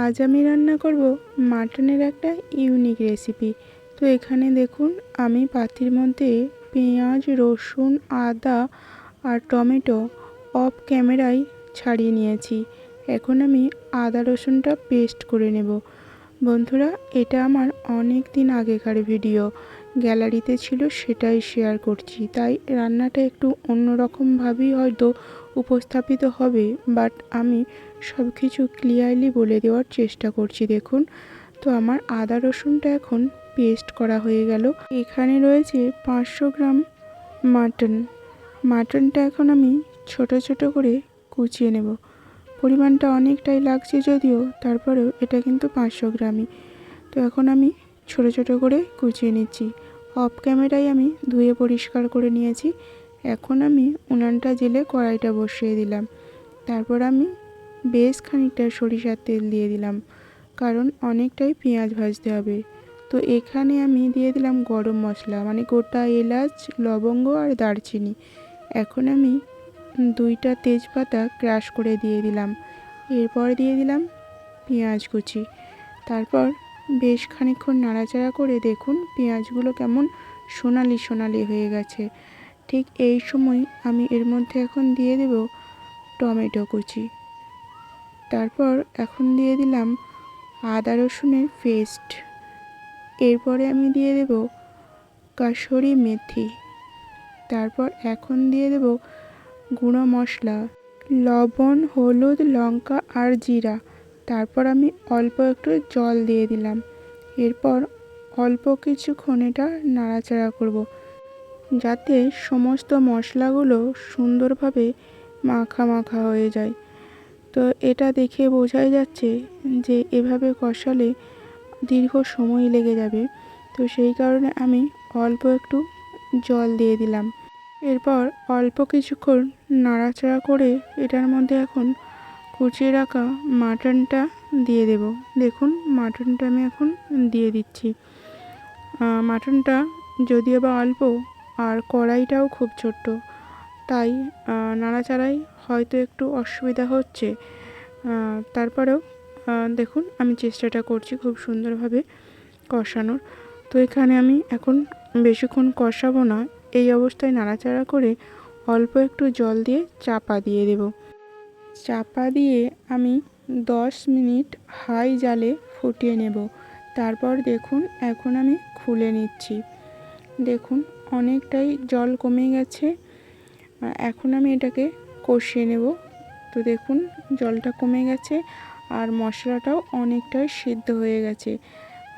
আজ আমি রান্না করব মাটনের একটা ইউনিক রেসিপি তো এখানে দেখুন, আমি পাতির মধ্যে পেঁয়াজ, রসুন, আদা আর টমেটো অফ ক্যামেরায় ছাড়িয়ে নিয়েছি। এখন আমি আদা রসুনটা পেস্ট করে নেব। বন্ধুরা, এটা আমার অনেক দিন আগেকার ভিডিও গ্যালারিতে ছিল, সেটাই শেয়ার করছি। তাই রান্নাটা একটু অন্যরকমভাবেই হয়তো উপস্থাপিত হবে বাট আমি সব কিছু ক্লিয়ারলি বলে দেওয়ার চেষ্টা করছি। দেখুন, তো আমার আদা রসুনটা এখন পেস্ট করা হয়ে গেল। এখানে রয়েছে পাঁচশো গ্রাম মাটন মাটনটা এখন আমি ছোট ছোট করে কুচিয়ে নেব। পরিমাণটা অনেকটাই লাগছে যদিও, তারপরেও এটা কিন্তু পাঁচশো গ্রামই। তো এখন আমি ছোট ছোট করে কুচিয়ে নিচ্ছি। অফ ক্যামেরায় আমি ধুয়ে পরিষ্কার করে নিয়েছি। এখন আমি উনানটা জেলে কড়াইটা বসিয়ে দিলাম। তারপর আমি বেশ খানিকটা সরিষার তেল দিয়ে দিলাম, কারণ অনেকটাই পেঁয়াজ ভাজতে হবে। তো এখানে আমি দিয়ে দিলাম গরম মশলা মানে গোটা এলাচ, লবঙ্গ আর দারচিনি। এখন আমি দুইটা তেজপাতা ক্রাশ করে দিয়ে দিলাম। এরপর দিয়ে দিলাম পেঁয়াজ কুচি। তারপর বেশ খানিক্ষণ নাড়াচাড়া করে দেখুন পেঁয়াজগুলো কেমন সোনালি সোনালি হয়ে গেছে। ঠিক এই সময় আমি এর মধ্যে এখন দিয়ে দেব টমেটো কুচি। তারপর এখন দিয়ে দিলাম আদা রসুনের পেস্ট। এরপরে আমি দিয়ে দেব কাসরি মেথি। তারপর এখন দিয়ে দেব গুঁড়ো মশলা, লবণ, হলুদ, লঙ্কা আর জিরা। তারপর আমি অল্প একটু জল দিয়ে দিলাম। এরপর অল্প কিছুক্ষণ এটা নাড়াচাড়া করব, যাতে সমস্ত মশলাগুলো সুন্দরভাবে মাখা মাখা হয়ে যায়। তো এটা দেখে বোঝাই যাচ্ছে যে এভাবে কষালে দীর্ঘ সময় লেগে যাবে। তো সেই কারণে আমি অল্প একটু জল দিয়ে দিলাম। এরপর অল্প কিছুক্ষণ নাড়াচাড়া করে এটার মধ্যে এখন কুচিয়ে রাখা মাটনটা দিয়ে দেব। দেখুন, মাটনটা আমি এখন দিয়ে দিচ্ছি। মাটনটা যদিও বা অল্প, আর কড়াইটাও খুব ছোট্ট। তাই নাড়াচাড়াই হয়তো একটু অসুবিধা হচ্ছে। তারপরেও দেখুন, আমি চেষ্টাটা করছি খুব সুন্দরভাবে কষানোর। তো এখানে আমি এখন বেশিক্ষণ কষাবো না, এই অবস্থায় নাড়াচাড়া করে অল্প একটু জল দিয়ে চাপা দিয়ে দেব। চাপা দিয়ে আমি দশ মিনিট হাই জালে ফুটিয়ে নেব। তারপর দেখুন, এখন আমি খুলে নিচ্ছি। দেখুন, অনেকটাই জল কমে গেছে। এখন আমি এটাকে কষিয়ে নেব। তো দেখুন, জলটা কমে গেছে আর মশলাটাও অনেকটাই সিদ্ধ হয়ে গেছে।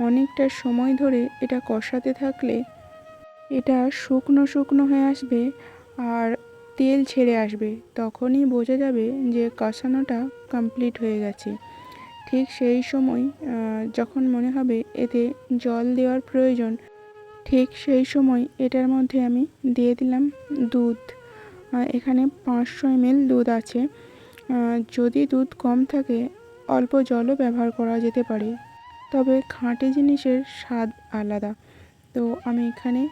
অনেকটা সময় ধরে এটা কষাতে থাকলে এটা শুকনো শুকনো হয়ে আসবে। আর তেল ছেড়ে আসবে, তখনই বোঝা যাবে যে কষানোটা কমপ্লিট হয়ে গেছে। ঠিক সেই সময় যখন মনে হবে এতে জল দেওয়ার প্রয়োজন, ঠিক সেই সময় এটার মধ্যে আমি দিয়ে দিলাম দুধ। এখানে পাঁচশো এমএল দুধ আছে। যদি দুধ কম থাকে, অল্প জলও ব্যবহার করা যেতে পারে। তবে খাঁটি জিনিসের স্বাদ আলাদা। তো আমি এখানে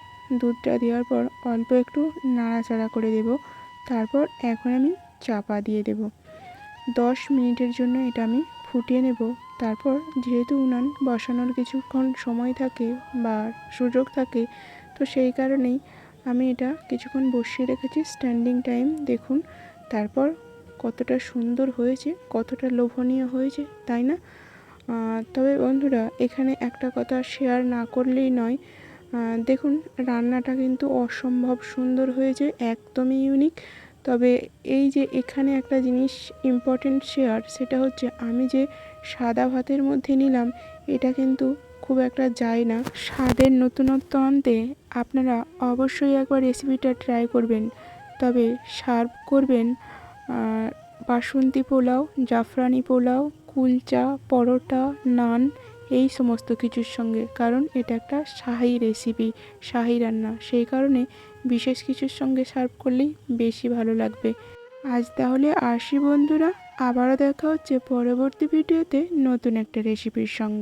দুধটা দেওয়ার পর অল্প একটু নাড়াচাড়া করে দেব। তারপর এখন আমি চাপা দিয়ে দেব। দশ মিনিটের জন্য এটা আমি ফুটিয়ে নেব। তারপর যেহেতু উনান বসানোর কিছুক্ষণ সময় থাকে বা সুযোগ থাকে, তো সেই কারণেই আমি এটা কিছুক্ষণ বসিয়ে রেখেছি স্ট্যান্ডিং টাইম। দেখুন, তারপর কতটা সুন্দর হয়েছে, কতটা লোভনীয় হয়েছে, তাই না? তবে বন্ধুরা, এখানে একটা কথা শেয়ার না করলেই নয় দেখুন, রান্নাটা কিন্তু অসম্ভব সুন্দর হয়েছে, একদমই ইউনিক তবে এই যে এখানে একটা জিনিস ইম্পর্টেন্ট শেয়ার সেটা হচ্ছে আমি যে সাদা ভাতের মধ্যে নিলাম, এটা কিন্তু খুব একটা যায় না। স্বাদের নতুনত্ব আনতে আপনারা অবশ্যই একবার রেসিপিটা ট্রাই করবেন। তবে সার্ভ করবেন বাসন্তী পোলাও, জাফরানি পোলাও, কুলচা, পরোটা, নান এই সমস্ত কিছুর সঙ্গে, কারণ এটা একটা শাহি রেসিপি শাহি রান্না। সেই কারণে বিশেষ কিছুর সঙ্গে সার্ভ করলেই বেশি ভালো লাগবে। আজ তাহলে আসি বন্ধুরা, আবারও দেখা হচ্ছে পরবর্তী ভিডিওতে নতুন একটা রেসিপির সঙ্গে।